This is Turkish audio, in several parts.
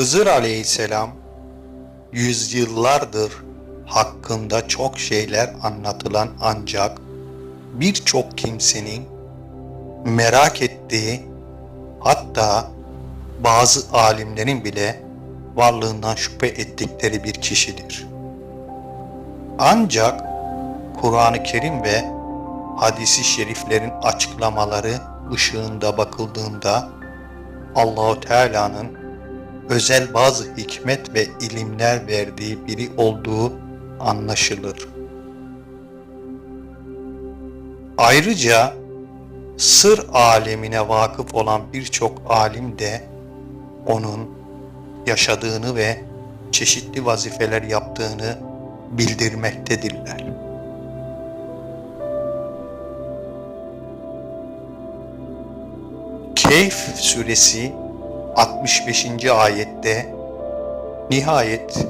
Hızır aleyhisselam yüzyıllardır hakkında çok şeyler anlatılan ancak birçok kimsenin merak ettiği hatta bazı alimlerin bile varlığından şüphe ettikleri bir kişidir. Ancak Kur'an-ı Kerim ve hadisi şeriflerin açıklamaları ışığında bakıldığında Allahu Teala'nın özel bazı hikmet ve ilimler verdiği biri olduğu anlaşılır. Ayrıca sır alemine vakıf olan birçok alim de onun yaşadığını ve çeşitli vazifeler yaptığını bildirmektedirler. Keyf suresi 65. ayette nihayet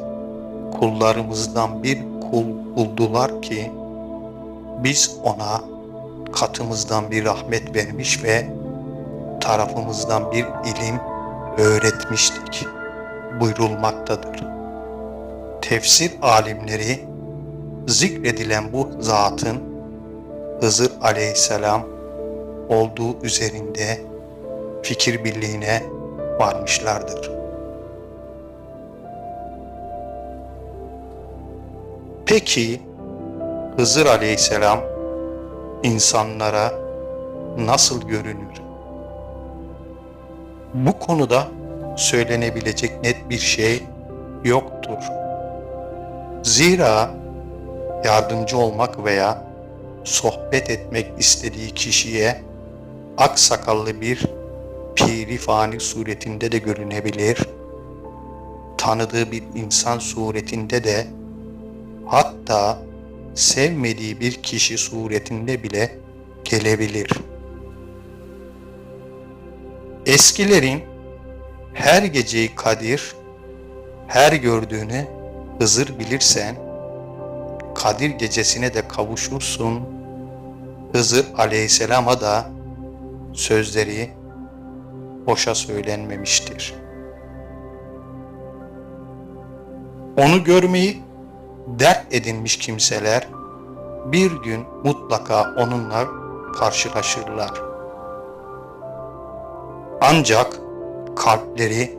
kullarımızdan bir kul buldular ki biz ona katımızdan bir rahmet vermiş ve tarafımızdan bir ilim öğretmiştik buyurulmaktadır. Tefsir alimleri zikredilen bu zatın Hızır aleyhisselam olduğu üzerinde fikir birliğine varmışlardır. Peki Hızır aleyhisselam insanlara nasıl görünür? Bu konuda söylenebilecek net bir şey yoktur. Zira yardımcı olmak veya sohbet etmek istediği kişiye aksakallı bir piri fani suretinde de görünebilir. Tanıdığı bir insan suretinde de hatta sevmediği bir kişi suretinde bile gelebilir. Eskilerin her geceyi Kadir, her gördüğünü Hızır bilirsen, Kadir gecesine de kavuşursun. Hızır aleyhisselama da sözleri boşa söylenmemiştir. Onu görmeyi dert edinmiş kimseler bir gün mutlaka onunla karşılaşırlar. Ancak kalpleri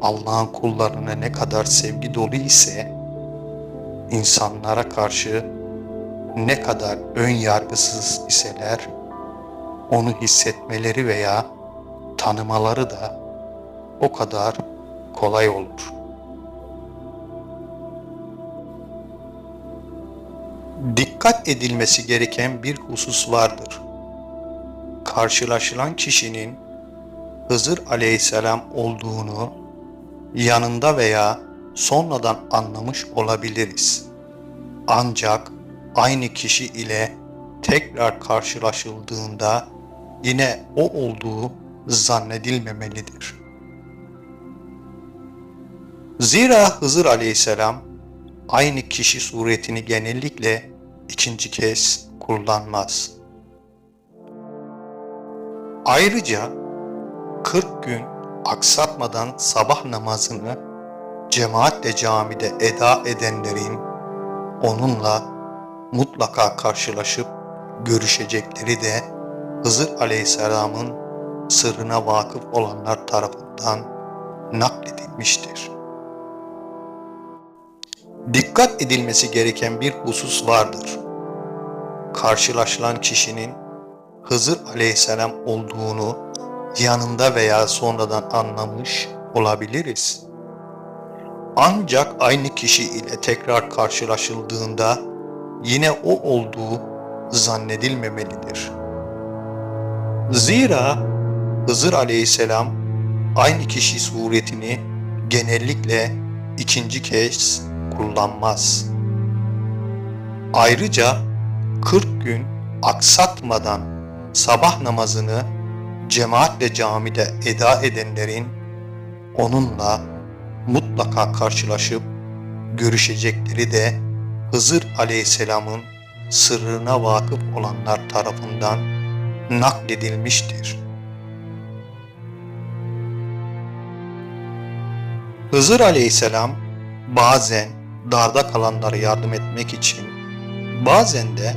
Allah'ın kullarına ne kadar sevgi dolu ise insanlara karşı ne kadar ön yargısız iseler onu hissetmeleri veya tanımaları da o kadar kolay olur. Dikkat edilmesi gereken bir husus vardır. Karşılaşılan kişinin Hızır aleyhisselam olduğunu yanında veya sonradan anlamış olabiliriz. Ancak aynı kişi ile tekrar karşılaşıldığında yine o olduğu zannedilmemelidir. Zira Hızır aleyhisselam aynı kişi suretini genellikle ikinci kez kullanmaz. Ayrıca 40 gün aksatmadan sabah namazını cemaatle camide eda edenlerin onunla mutlaka karşılaşıp görüşecekleri de Hızır Aleyhisselam'ın sırrına vakıf olanlar tarafından nakledilmiştir. Dikkat edilmesi gereken bir husus vardır. Karşılaşılan kişinin Hızır Aleyhisselam olduğunu yanında veya sonradan anlamış olabiliriz. Ancak aynı kişi ile tekrar karşılaşıldığında yine o olduğu zannedilmemelidir. Zira Hızır aleyhisselam aynı kişi suretini genellikle ikinci kez kullanmaz. Ayrıca 40 gün aksatmadan sabah namazını cemaatle camide eda edenlerin onunla mutlaka karşılaşıp görüşecekleri de Hızır Aleyhisselam'ın sırrına vakıf olanlar tarafından nakledilmiştir. Hızır aleyhisselam bazen darda kalanlara yardım etmek için bazen de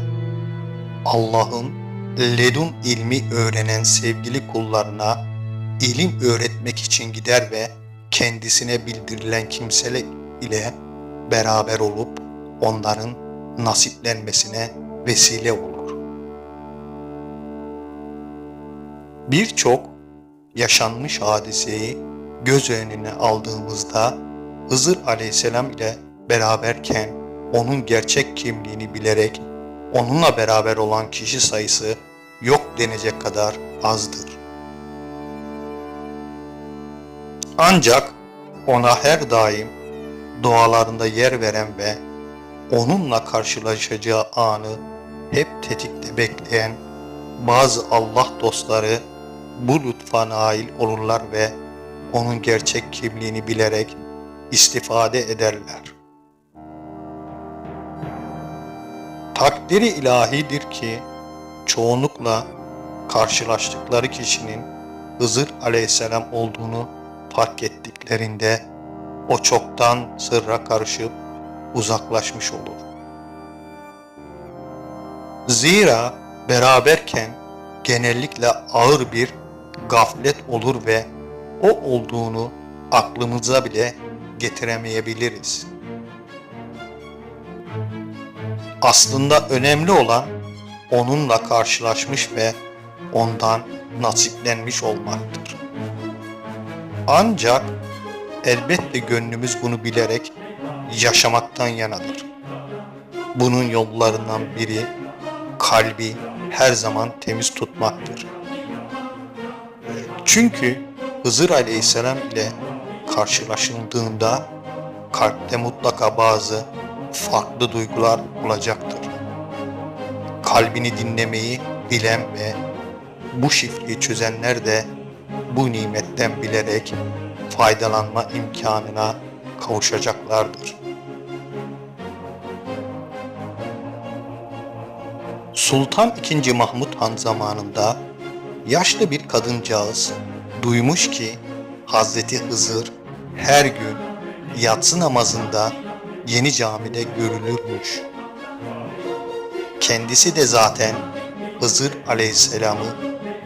Allah'ın ledun ilmi öğrenen sevgili kullarına ilim öğretmek için gider ve kendisine bildirilen kimseler ile beraber olup onların nasiplenmesine vesile olur. Birçok yaşanmış hadiseyi göz önüne aldığımızda Hızır Aleyhisselam ile beraberken onun gerçek kimliğini bilerek onunla beraber olan kişi sayısı yok denecek kadar azdır. Ancak ona her daim dualarında yer veren ve onunla karşılaşacağı anı hep tetikte bekleyen bazı Allah dostları bu lütfa nail olurlar ve onun gerçek kimliğini bilerek istifade ederler. Takdiri ilahidir ki çoğunlukla karşılaştıkları kişinin Hızır aleyhisselam olduğunu fark ettiklerinde o çoktan sırra karışıp uzaklaşmış olur. Zira beraberken genellikle ağır bir gaflet olur ve o olduğunu aklımıza bile getiremeyebiliriz. Aslında önemli olan onunla karşılaşmış ve ondan nasiplenmiş olmaktır. Ancak elbette gönlümüz bunu bilerek yaşamaktan yanadır. Bunun yollarından biri kalbi her zaman temiz tutmaktır. Çünkü Hızır Aleyhisselam ile karşılaşıldığında kalpte mutlaka bazı farklı duygular olacaktır. Kalbini dinlemeyi bilen ve bu şifreyi çözenler de bu nimetten bilerek faydalanma imkanına kavuşacaklardır. Sultan II. Mahmud Han zamanında yaşlı bir kadıncağız duymuş ki Hazreti Hızır her gün yatsı namazında yeni camide görülürmüş. Kendisi de zaten Hızır Aleyhisselam'ı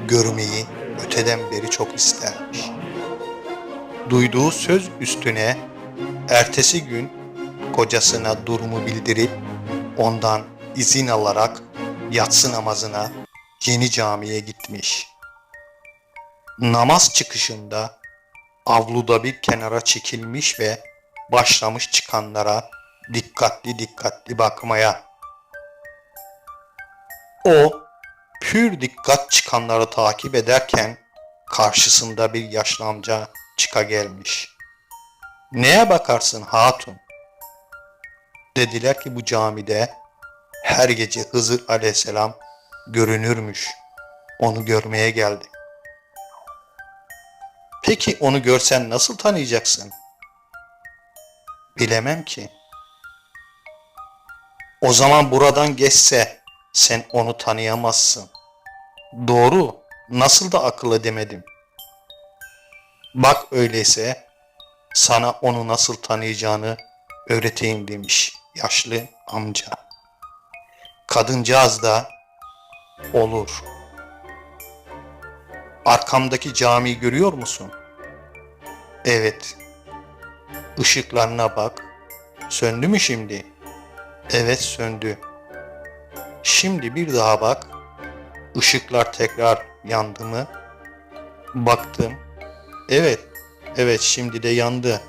görmeyi öteden beri çok istermiş. Duyduğu söz üstüne ertesi gün kocasına durumu bildirip ondan izin alarak yatsı namazına yeni camiye gitmiş. Namaz çıkışında avluda bir kenara çekilmiş ve başlamış çıkanlara dikkatli dikkatli bakmaya. O pür dikkat çıkanları takip ederken karşısında bir yaşlı amca çıka gelmiş. Neye bakarsın hatun? Dediler ki bu camide her gece Hızır aleyhisselam görünürmüş. Onu görmeye geldi. Peki onu görsen nasıl tanıyacaksın? Bilemem ki. O zaman buradan geçse sen onu tanıyamazsın. Doğru, nasıl da akıl edemedim. Bak öyleyse sana onu nasıl tanıyacağını öğreteyim demiş yaşlı amca. Kadıncağız da olur. Arkamdaki camiyi görüyor musun? Evet. Işıklarına bak. Söndü mü şimdi? Evet söndü. Şimdi bir daha bak. Işıklar tekrar yandı mı? Baktım. Evet. Evet şimdi de yandı.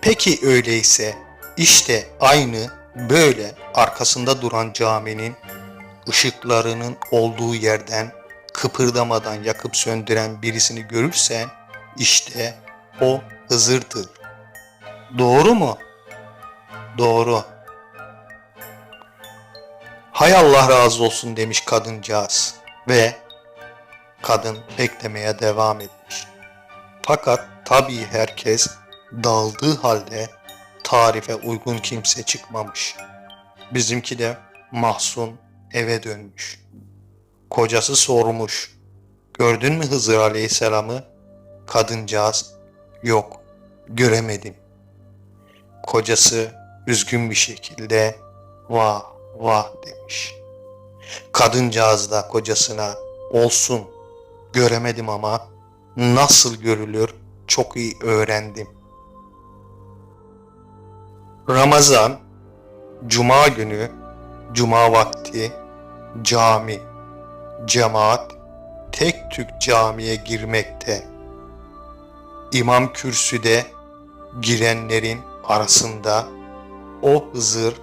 Peki öyleyse işte aynı böyle arkasında duran caminin ışıklarının olduğu yerden kıpırdamadan yakıp söndüren birisini görürsen işte o Hızır'dır. Doğru mu? Doğru. Hay Allah razı olsun demiş kadıncağız ve kadın beklemeye devam etmiş. Fakat tabii herkes dağıldığı halde tarife uygun kimse çıkmamış. Bizimki de mahzun eve dönmüş. Kocası sormuş. Gördün mü Hızır Aleyhisselam'ı? Kadıncağız Yok, göremedim. Kocası üzgün bir şekilde vah vah demiş. Kadıncağız da kocasına olsun göremedim ama nasıl görülür çok iyi öğrendim. Ramazan, Cuma günü, Cuma vakti, cami, cemaat, tek tük camiye girmekte. İmam kürsüde girenlerin arasında o Hızır,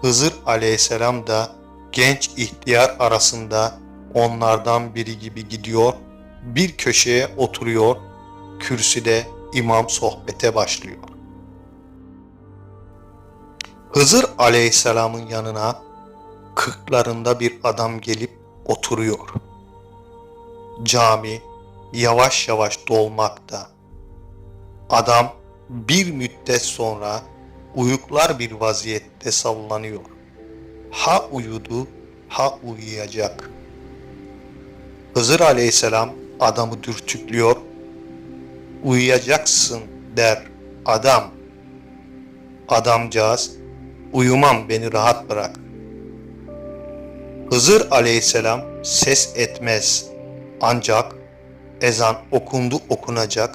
Hızır aleyhisselam da genç ihtiyar arasında onlardan biri gibi gidiyor, bir köşeye oturuyor, kürsüde imam sohbete başlıyor. Hızır aleyhisselamın yanına kırklarında bir adam gelip oturuyor. Cami yavaş yavaş dolmakta. Adam bir müddet sonra uyuklar bir vaziyette sallanıyor. Ha uyudu, ha uyuyacak. Hızır aleyhisselam adamı dürtüklüyor. Uyuyacaksın der adam. Adamcağız, uyumam beni rahat bırak. Hızır aleyhisselam ses etmez. Ancak ezan okundu okunacak.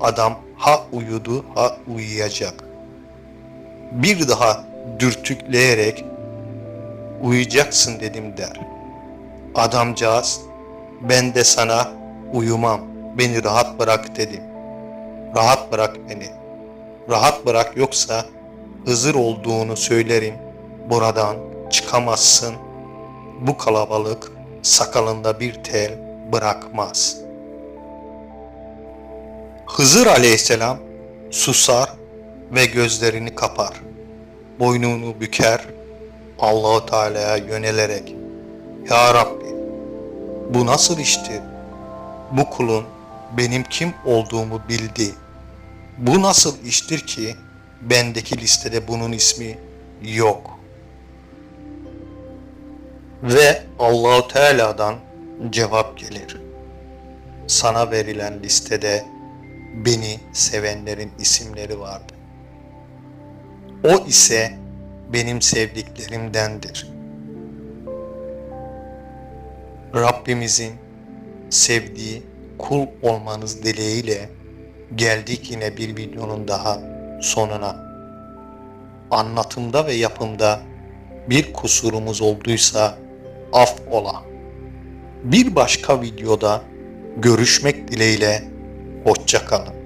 Adam ha uyudu ha uyuyacak. Bir daha dürtükleyerek uyuyacaksın dedim der. Adamcağız ben de sana uyumam beni rahat bırak dedim. Rahat bırak beni. Rahat bırak yoksa Hızır olduğunu söylerim. Buradan çıkamazsın. Bu kalabalık sakalında bir tel bırakmaz. Hızır aleyhisselam susar ve gözlerini kapar. Boynunu büker, Allahu Teala'ya yönelerek Ya Rabbi bu nasıl iştir? Bu kulun benim kim olduğumu bildi. Bu nasıl iştir ki bendeki listede bunun ismi yok. Ve Allahu Teala'dan cevap gelir. Sana verilen listede beni sevenlerin isimleri vardı. O ise benim sevdiklerimdendir. Rabbimizin sevdiği kul olmanız dileğiyle geldik yine bir videonun daha sonuna. Anlatımda ve yapımda bir kusurumuz olduysa af ola. Bir başka videoda görüşmek dileğiyle hoşça kalın.